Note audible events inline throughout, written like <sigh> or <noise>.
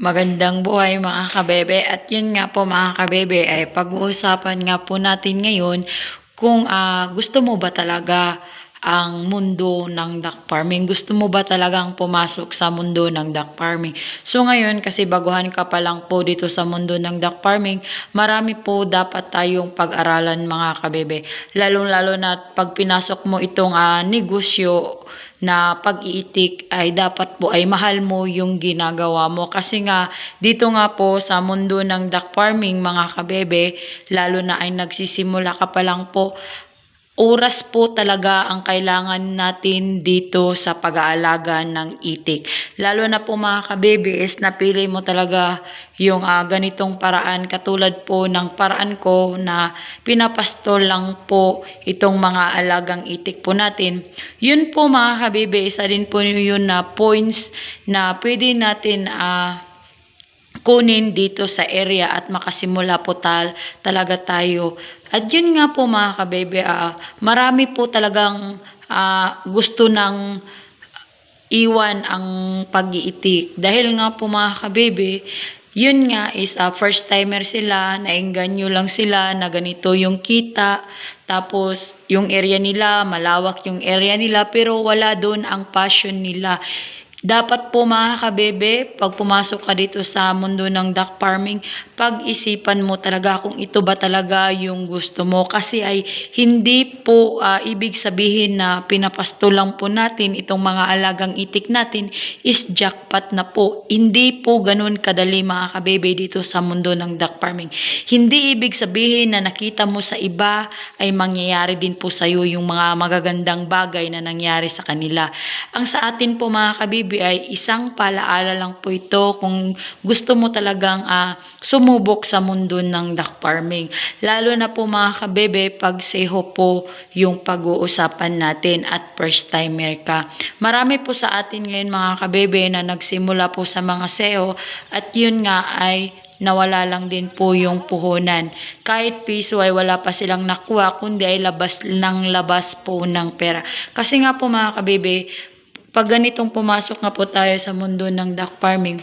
Magandang buhay mga kabebe. At yun nga po mga kabebe ay pag-uusapan nga po natin ngayon kung ah, gusto mo ba talaga ang mundo ng duck farming? Gusto mo ba talagang pumasok sa mundo ng duck farming? So ngayon kasi baguhan ka pa lang po dito sa mundo ng duck farming, marami po dapat tayong pag-aralan mga kabebe. Lalong-lalo na pag pinasok mo itong ah, negosyo na pag-iitik ay dapat po ay mahal mo yung ginagawa mo. Kasi nga, dito nga po sa mundo ng duck farming, mga kabebe, lalo na ay nagsisimula ka pa lang po, oras po talaga ang kailangan natin dito sa pag-aalaga ng itik. Lalo na po mga kabebe is napili mo talaga yung ah, ganitong paraan katulad po ng paraan ko na pinapastol lang po itong mga alagang itik po natin. Yun po mga kabebe, isa din po yun na points na pwede natin ah, kunin dito sa area at makasimula po tal talaga tayo. At yun nga po mga kabebe, ah, marami po talagang ah, gusto ng iwan ang pag-iitik. Dahil nga po mga kabebe, yun nga is ah, first timer sila, naengganyo lang sila na ganito yung kita. Tapos yung area nila, malawak yung area nila, pero wala doon ang passion nila. Dapat po mga kabebe, pag pumasok ka dito sa mundo ng duck farming, pag-isipan mo talaga kung ito ba talaga yung gusto mo. Kasi ay hindi po ah, ibig sabihin na pinapasto lang po natin itong mga alagang itik natin is jackpot na po. Hindi po ganun kadali mga kabebe dito sa mundo ng duck farming. Hindi ibig sabihin na nakita mo sa iba ay mangyayari din po sa iyo yung mga magagandang bagay na nangyari sa kanila. Ang sa atin po mga kabibi ay isang palaala lang po ito kung gusto mo talagang ah, sumubok sa mundo ng duck farming. Lalo na po mga kabebe pag seho po yung pag-uusapan natin at first timer ka. Marami po sa atin ngayon mga kabebe na nagsimula po sa mga SEO at yun nga ay nawala lang din po yung puhunan. Kahit piso ay wala pa silang nakuha, kundi ay labas ng labas po ng pera. Kasi nga po mga kabebe, pag ganitong pumasok nga po tayo sa mundo ng duck farming,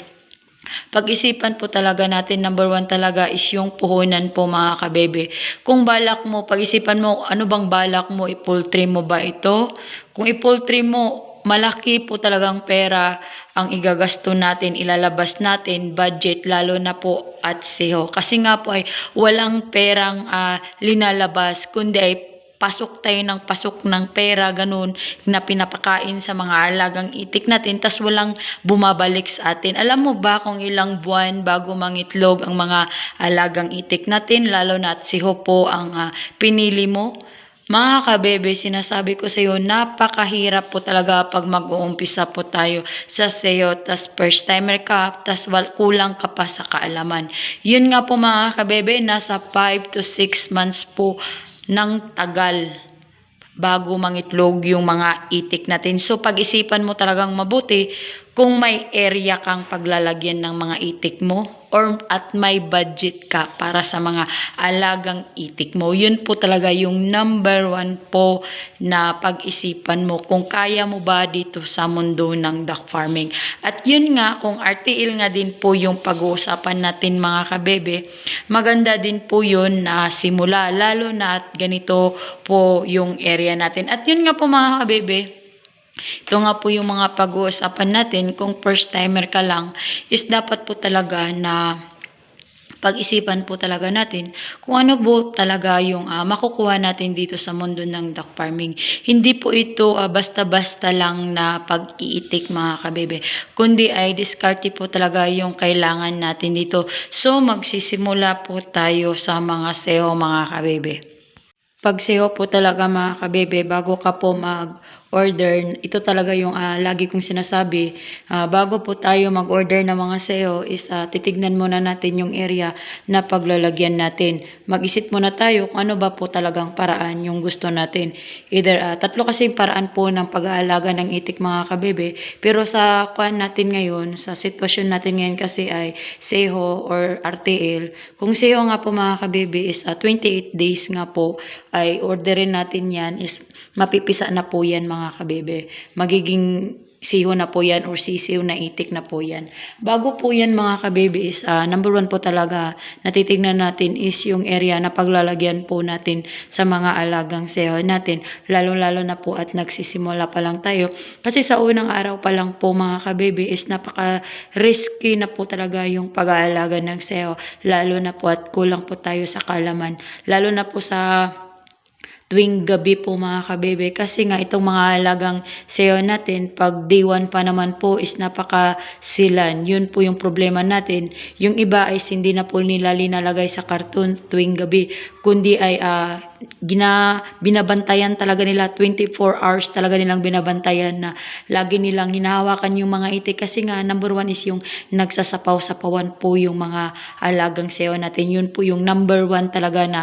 pag-isipan po talaga natin, number one talaga is yung puhunan po mga kabebe. Kung balak mo, pag-isipan mo, ano bang balak mo, i-poultry mo ba ito? Kung i-poultry mo, malaki po talagang pera ang igagasto natin, ilalabas natin, budget, lalo na po at SEO. Kasi nga po ay walang perang ah, linalabas, kundi ay pasok tayo ng pasok ng pera, ganun, na pinapakain sa mga alagang itik natin, tas walang bumabalik sa atin. Alam mo ba kung ilang buwan bago mangitlog ang mga alagang itik natin, lalo na at siho po ang ah, pinili mo? Mga kabebe, sinasabi ko sa iyo, napakahirap po talaga pag mag-uumpisa po tayo sa SEO, tas first timer ka, tas kulang ka pa sa kaalaman. Yun nga po mga kabebe, nasa 5 to 6 months po ng tagal bago mangitlog yung mga itik natin. So pag-isipan mo talagang mabuti kung may area kang paglalagyan ng mga itik mo or at may budget ka para sa mga alagang itik mo. Yun po talaga yung number one po na pag-isipan mo kung kaya mo ba dito sa mundo ng duck farming. At yun nga, kung RTL nga din po yung pag-uusapan natin mga kabebe, maganda din po yun na simula, lalo na at ganito po yung area natin. At yun nga po mga kabebe, ito nga po yung mga pag-uusapan natin kung first timer ka lang is dapat po talaga na pag-isipan po talaga natin kung ano po talaga yung ah, makukuha natin dito sa mundo ng duck farming. Hindi po ito ah, basta-basta lang na pag-iitik mga kabebe, kundi ay diskarte po talaga yung kailangan natin dito. So magsisimula po tayo sa mga SEO mga kabebe. Pag SEO po talaga mga kabebe, bago ka po mag-order, ito talaga yung ah, lagi kong sinasabi, ah, bago po tayo mag-order ng mga SEO is ah, titignan muna natin yung area na paglalagyan natin. Mag-isip muna tayo kung ano ba po talagang paraan yung gusto natin. Either ah, tatlo kasi paraan po ng pag-aalaga ng itik mga kabebe, pero sa kuan natin ngayon, sa sitwasyon natin ngayon kasi ay SEO or RTL. Kung SEO nga po mga kabebe is ah, 28 days nga po ay orderin natin yan is mapipisa na po yan mga kabebe. Magiging siho na po yan or sisiw na itik na po yan. Bago po yan mga kabebe is ah, number one po talaga na titignan natin is yung area na paglalagyan po natin sa mga alagang seho natin. Lalo-lalo na po at nagsisimula pa lang tayo. Kasi sa unang araw pa lang po mga kabebe is napaka-risky na po talaga yung pag-aalaga ng seho. Lalo na po at kulang po tayo sa kalaman. Lalo na po sa tuwing gabi po mga kabebe. Kasi nga itong mga alagang SEO natin pag day 1 pa naman po is napaka-silan. Yun po yung problema natin. Yung iba ay hindi na po nila linalagay sa karton tuwing gabi kundi ay ah, gina, binabantayan talaga nila 24 hours talaga nilang binabantayan na lagi nilang hinahawakan yung mga itik kasi nga number one is yung nagsasapaw-sapawan po yung mga alagang SEO natin. Yun po yung number one talaga na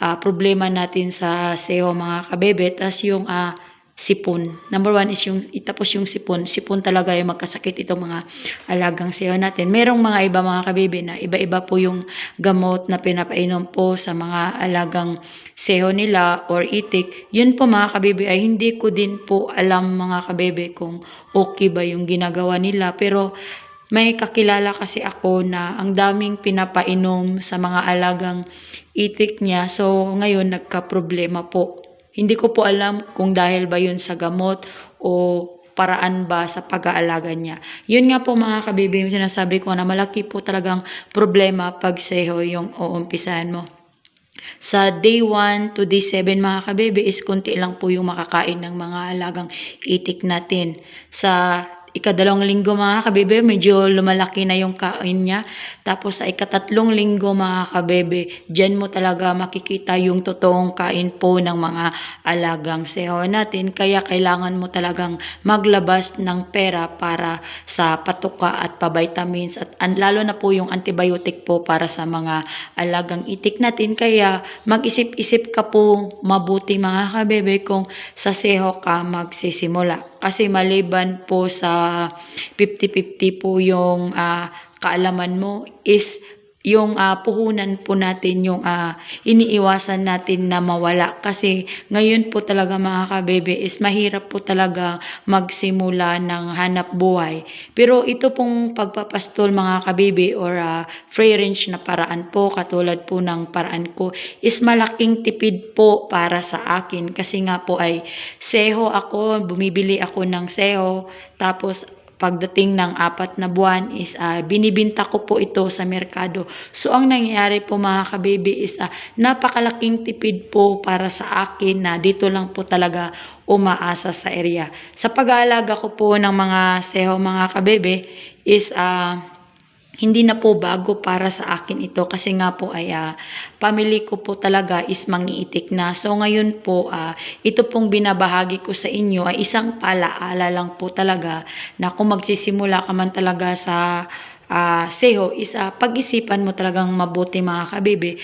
ah, problema natin sa SEO mga kabebe. Tapos yung ah, sipon. Number one is yung, itapos yung sipon. Sipon talaga yung magkasakit itong mga alagang SEO natin. Merong mga iba mga kabebe na iba-iba po yung gamot na pinapainom po sa mga alagang SEO nila or itik. Yun po mga kabebe ay hindi ko din po alam mga kabebe kung okay ba yung ginagawa nila. Pero may kakilala kasi ako na ang daming pinapainom sa mga alagang itik niya. So, ngayon nagka-problema po. Hindi ko po alam kung dahil ba yun sa gamot o paraan ba sa pag-aalaga niya. Yun nga po mga kabibi, yung sinasabi ko na malaki po talagang problema pag seho yung uumpisahan mo. Sa day 1 to day 7 mga kabebe is konti lang po yung makakain ng mga alagang itik natin. Sa ikadalawang linggo mga kabebe, medyo lumalaki na yung kain niya. Tapos sa ikatatlong linggo mga kabebe, dyan mo talaga makikita yung totoong kain po ng mga alagang seho natin. Kaya kailangan mo talagang maglabas ng pera para sa patuka at pavitamins at an, lalo na po yung antibiotic po para sa mga alagang itik natin. Kaya mag-isip-isip ka po mabuti mga kabebe kung sa seho ka magsisimula. Kasi maliban po sa 50-50 po yung ah, kaalaman mo is yung ah, puhunan po natin yung ah, iniiwasan natin na mawala. Kasi ngayon po talaga mga kabebe is mahirap po talaga magsimula ng hanap buhay. Pero ito pong pagpapastol mga kabebe or ah, free range na paraan po katulad po ng paraan ko is malaking tipid po para sa akin. Kasi nga po ay seho ako bumibili ako ng seho tapos pagdating ng apat na buwan is ah, binibinta ko po ito sa merkado. So ang nangyayari po mga kabibi is ah, napakalaking tipid po para sa akin na dito lang po talaga umaasa sa area. Sa pag-aalaga ko po ng mga seho mga kabebe is ah, hindi na po bago para sa akin ito kasi nga po ay ah, family ko po talaga is mangiitik na. So ngayon po, ah, ito pong binabahagi ko sa inyo ay isang palaala lang po talaga na kung magsisimula ka man talaga sa ah, seho is ah, pag-isipan mo talagang mabuti mga kabibi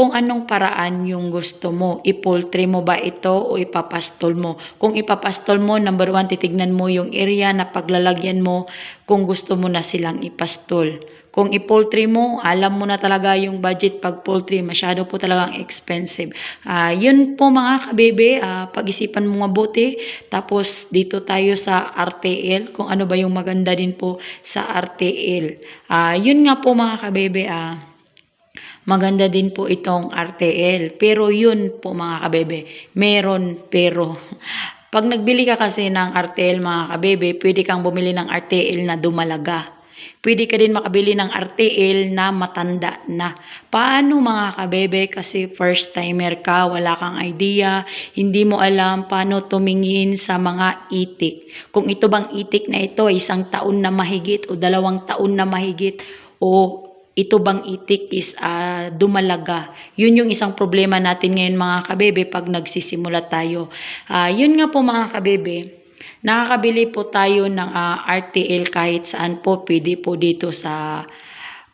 kung anong paraan yung gusto mo. I-poultry mo ba ito o ipapastol mo? Kung ipapastol mo, number one, titignan mo yung area na paglalagyan mo kung gusto mo na silang ipastol. Kung i-poultry mo, alam mo na talaga yung budget pag poultry, masyado po talagang expensive. Ah, yun po mga kabebe, ah, pag-isipan mo mabuti. Tapos dito tayo sa RTL, kung ano ba yung maganda din po sa RTL. Ah, yun nga po mga kabebe, ah, maganda din po itong RTL. Pero yun po mga kabebe, meron pero. <laughs> Pag nagbili ka kasi ng RTL mga kabebe, pwede kang bumili ng RTL na dumalaga. Pwede ka din makabili ng RTL na matanda na. Paano mga kabebe kasi first timer ka, wala kang idea, hindi mo alam paano tumingin sa mga itik. Kung ito bang itik na ito ay isang taon na mahigit o dalawang taon na mahigit o ito bang itik is ah, dumalaga. Yun yung isang problema natin ngayon mga kabebe pag nagsisimula tayo. Ah, yun nga po mga kabebe, nakakabili po tayo ng ah, RTL kahit saan po. Pwede po dito sa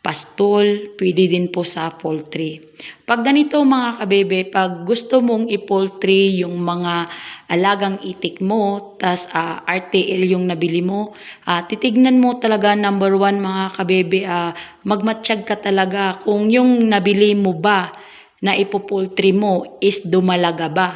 pastol, pwede din po sa poultry. Pag ganito mga kabebe, pag gusto mong i-poultry yung mga alagang itik mo, tas ah, RTL yung nabili mo, ah, titignan mo talaga number one mga kabebe, ah, magmatsyag ka talaga kung yung nabili mo ba na ipopoultry mo is dumalaga ba.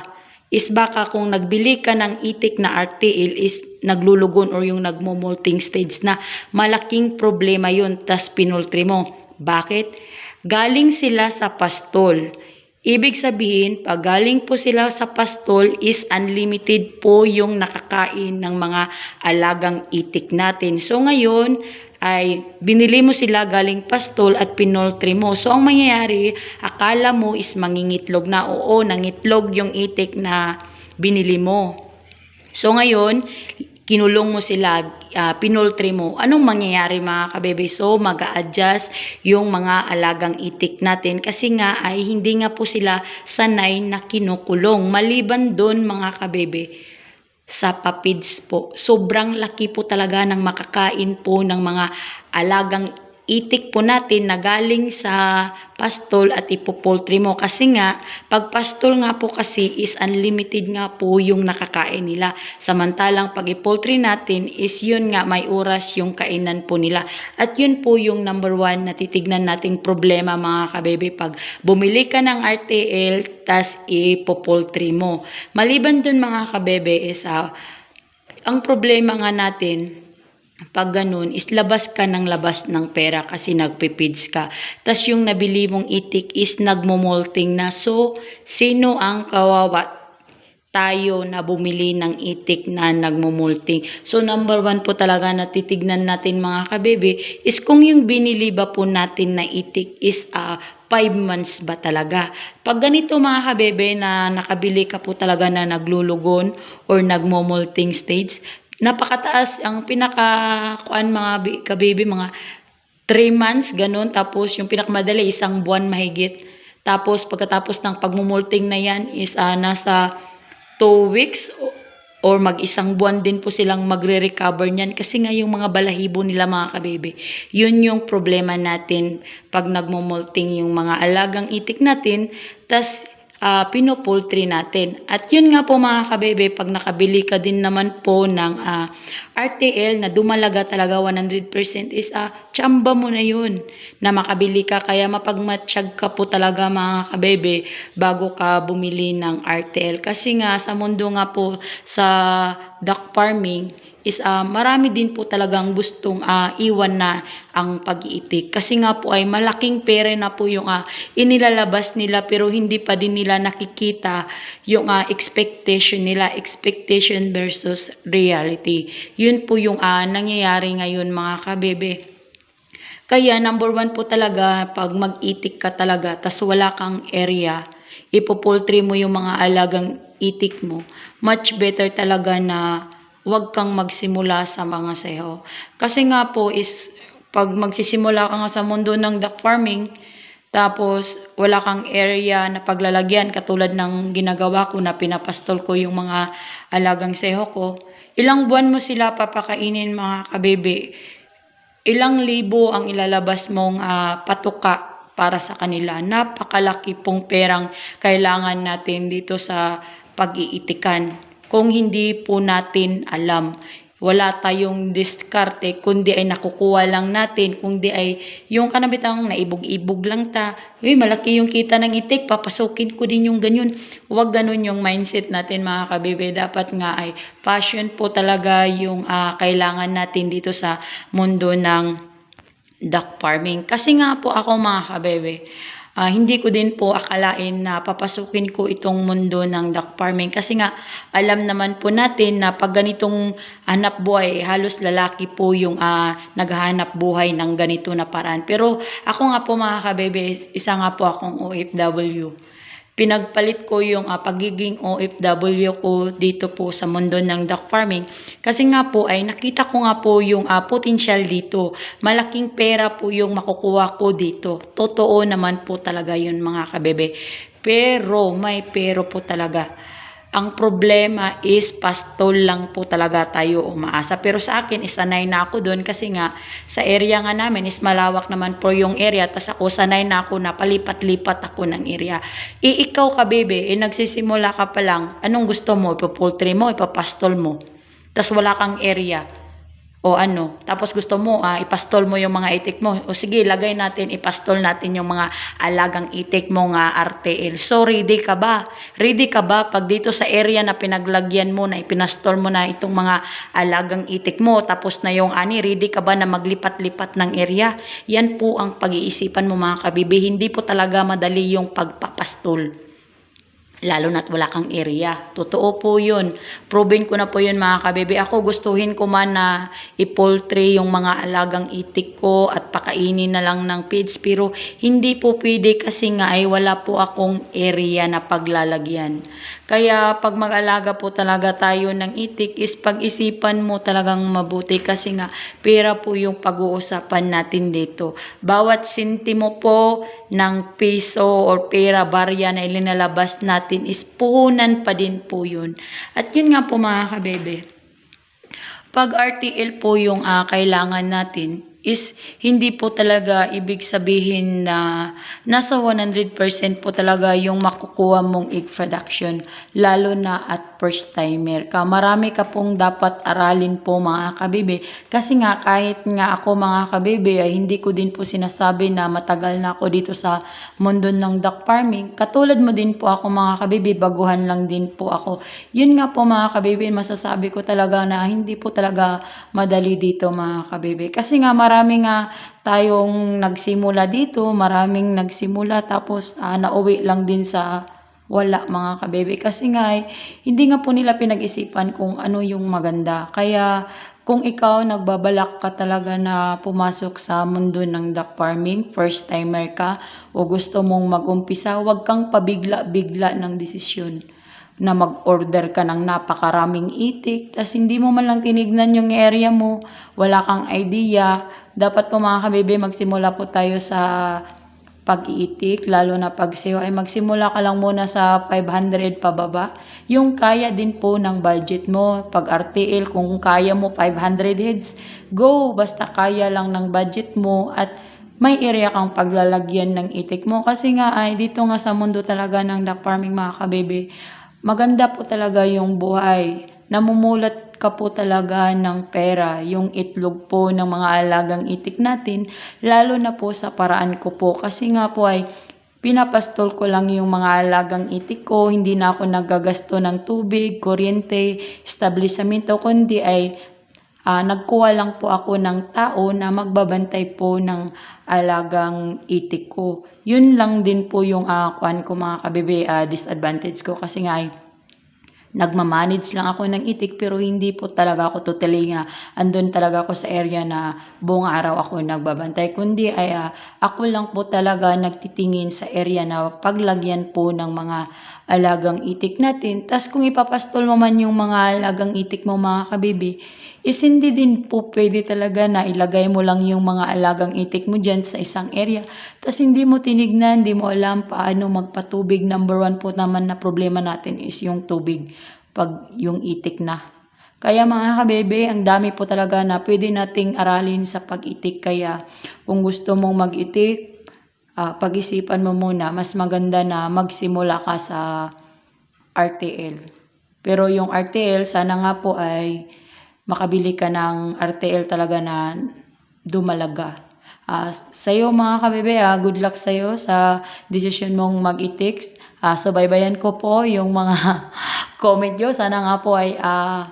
is baka kung nagbili ka ng itik na RTL is naglulugon or yung nagmo-molting stage na malaking problema yun tas pinultri mo. Bakit? Galing sila sa pastol. Ibig sabihin, pag galing po sila sa pastol is unlimited po yung nakakain ng mga alagang itik natin. So ngayon, ay binili mo sila galing pastol at pinoltry mo. So ang mangyayari, akala mo is mangingitlog na. Oo, nangitlog yung itik na binili mo. So ngayon, kinulong mo sila, uh, pinoltry mo, anong mangyayari mga kabebe? So mag adjust yung mga alagang itik natin kasi nga ay hindi nga po sila sanay na kinukulong. Maliban doon mga kabebe, sa papids po. Sobrang laki po talaga ng makakain po ng mga alagang itik po natin na galing sa pastol at ipopoltry mo. Kasi nga, pag pastol nga po kasi is unlimited nga po yung nakakain nila. Samantalang pag ipoltry natin is yun nga may oras yung kainan po nila. At yun po yung number one na titignan nating problema mga kabebe pag bumili ka ng RTL tas ipopoltry mo. Maliban dun mga kabebe is uh, ang problema nga natin pag ganun, is labas ka ng labas ng pera kasi nagpipids ka. Tapos yung nabili mong itik is nagmumolting na. So, sino ang kawawa? tayo na bumili ng itik na nagmumulting. So number one po talaga na titignan natin mga kabebe is kung yung binili ba po natin na itik is uh, 5 months ba talaga. Pag ganito mga kabebe na nakabili ka po talaga na naglulugon or nagmumulting stage, napakataas ang pinaka kuan mga kababy mga 3 months ganun tapos yung pinakamadali isang buwan mahigit tapos pagkatapos ng pagmumulting na yan is uh, nasa 2 weeks or mag-isang buwan din po silang magre-recover niyan kasi nga yung mga balahibo nila mga kabebe. Yun yung problema natin pag nagmumulting yung mga alagang itik natin. tas uh, pinupultry natin. At yun nga po mga kabebe, pag nakabili ka din naman po ng uh, ah, RTL na dumalaga talaga 100% is uh, tsamba mo na yun na makabili ka. Kaya mapagmatsyag ka po talaga mga kabebe bago ka bumili ng RTL. Kasi nga sa mundo nga po sa duck farming, is uh, marami din po talagang gustong uh, iwan na ang pag-iitik. Kasi nga po ay malaking pera na po yung uh, inilalabas nila pero hindi pa din nila nakikita yung uh, expectation nila, expectation versus reality. Yun po yung uh, nangyayari ngayon mga kabebe. Kaya number one po talaga pag mag-itik ka talaga tas wala kang area, ipopultry mo yung mga alagang itik mo, much better talaga na huwag kang magsimula sa mga seho. Kasi nga po is pag magsisimula ka nga sa mundo ng duck farming, tapos wala kang area na paglalagyan katulad ng ginagawa ko na pinapastol ko yung mga alagang seho ko, ilang buwan mo sila papakainin mga kabebe. Ilang libo ang ilalabas mong uh, patuka para sa kanila. Napakalaki pong perang kailangan natin dito sa pag-iitikan kung hindi po natin alam. Wala tayong diskarte, kundi ay nakukuha lang natin, kundi ay yung kanabitang naibog-ibog lang ta. Uy, malaki yung kita ng itik, papasukin ko din yung ganyan. Huwag ganun yung mindset natin mga kabibe. Dapat nga ay passion po talaga yung uh, kailangan natin dito sa mundo ng duck farming. Kasi nga po ako mga kabebe, uh, hindi ko din po akalain na papasukin ko itong mundo ng duck farming. Kasi nga alam naman po natin na pag ganitong hanap buhay halos lalaki po yung uh, naghahanap buhay ng ganito na paraan. Pero ako nga po mga kabebe isa nga po akong OFW pinagpalit ko yung uh, pagiging OFW ko dito po sa mundo ng duck farming. Kasi nga po ay nakita ko nga po yung uh, potential dito. Malaking pera po yung makukuha ko dito. Totoo naman po talaga yun mga kabebe. Pero may pero po talaga ang problema is pastol lang po talaga tayo umaasa. Pero sa akin, isanay na ako doon kasi nga sa area nga namin is malawak naman po yung area. Tapos ako sanay na ako na palipat-lipat ako ng area. E ikaw ka baby, eh, nagsisimula ka pa lang, anong gusto mo? Ipapoultry mo, ipapastol mo. Tapos wala kang area. O ano, tapos gusto mo, ah, ipastol mo yung mga itik mo. O sige, lagay natin, ipastol natin yung mga alagang itik mo nga RTL. So, ready ka ba? Ready ka ba pag dito sa area na pinaglagyan mo, na ipinastol mo na itong mga alagang itik mo, tapos na yung ani, ready ka ba na maglipat-lipat ng area? Yan po ang pag-iisipan mo mga kabibi. Hindi po talaga madali yung pagpapastol lalo na't wala kang area. Totoo po yun. Proven ko na po yun mga kabebe. Ako gustuhin ko man na i-poultry yung mga alagang itik ko at pakainin na lang ng feeds. Pero hindi po pwede kasi nga ay wala po akong area na paglalagyan. Kaya pag mag-alaga po talaga tayo ng itik is pag-isipan mo talagang mabuti kasi nga pera po yung pag-uusapan natin dito. Bawat sentimo po ng piso or pera barya na ilinalabas natin is puhunan pa din po yun. At yun nga po mga kabebe. Pag RTL po yung ah, kailangan natin is hindi po talaga ibig sabihin na nasa 100% po talaga yung makukuha mong egg production lalo na at first timer ka. Marami ka pong dapat aralin po mga kabibe kasi nga kahit nga ako mga kabibe ay hindi ko din po sinasabi na matagal na ako dito sa mundo ng duck farming. Katulad mo din po ako mga kabibe, baguhan lang din po ako. Yun nga po mga kabibe, masasabi ko talaga na hindi po talaga madali dito mga kabibe. Kasi nga nga tayong nagsimula dito, maraming nagsimula tapos ah, nauwi lang din sa wala mga kabebe kasi nga eh, hindi nga po nila pinag-isipan kung ano yung maganda. Kaya kung ikaw nagbabalak ka talaga na pumasok sa mundo ng duck farming, first timer ka o gusto mong mag-umpisa, huwag kang pabigla-bigla ng desisyon na mag-order ka ng napakaraming itik, tas hindi mo man lang tinignan yung area mo, wala kang idea, dapat po mga kabebe, magsimula po tayo sa pag-iitik, lalo na pag sayo ay magsimula ka lang muna sa 500 pababa. Yung kaya din po ng budget mo. Pag RTL, kung kaya mo 500 heads, go. Basta kaya lang ng budget mo at may area kang paglalagyan ng itik mo. Kasi nga ay dito nga sa mundo talaga ng duck farming mga kabebe, maganda po talaga yung buhay. Namumulat ka po talaga ng pera, yung itlog po ng mga alagang itik natin, lalo na po sa paraan ko po. Kasi nga po ay pinapastol ko lang yung mga alagang itik ko, hindi na ako naggagasto ng tubig, kuryente, establishmento, kundi ay ah, nagkuha lang po ako ng tao na magbabantay po ng alagang itik ko. Yun lang din po yung uh, kuan ko mga kabibe, ah, disadvantage ko kasi nga ay nagmamanage lang ako ng itik pero hindi po talaga ako totally nga andun talaga ako sa area na buong araw ako nagbabantay. Kundi ay ah, ako lang po talaga nagtitingin sa area na paglagyan po ng mga alagang itik natin. Tas kung ipapastol mo man yung mga alagang itik mo mga kabibi is hindi din po pwede talaga na ilagay mo lang yung mga alagang itik mo dyan sa isang area. tas hindi mo tinignan, hindi mo alam paano magpatubig. Number one po naman na problema natin is yung tubig pag yung itik na. Kaya mga kabebe, ang dami po talaga na pwede nating aralin sa pag-itik. Kaya kung gusto mong mag-itik, uh, pag-isipan mo muna, mas maganda na magsimula ka sa RTL. Pero yung RTL, sana nga po ay makabili ka ng RTL talaga na dumalaga. Uh, sa'yo mga kabebe, uh, good luck sa'yo sa decision mong mag-etix. Uh, subaybayan ko po yung mga <laughs> comment nyo. Sana nga po ay uh,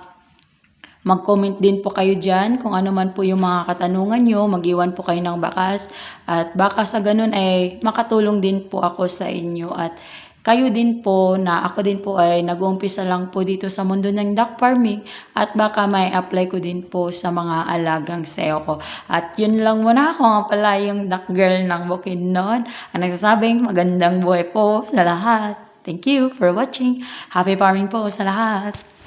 mag-comment din po kayo dyan kung ano man po yung mga katanungan nyo. Mag-iwan po kayo ng bakas. At baka sa ganun ay makatulong din po ako sa inyo. At kayo din po na ako din po ay nag-uumpisa lang po dito sa mundo ng duck farming at baka may apply ko din po sa mga alagang seo ko. At yun lang muna ako nga pala yung duck girl ng Bukidnon. Ang nagsasabing magandang buhay po sa lahat. Thank you for watching. Happy farming po sa lahat.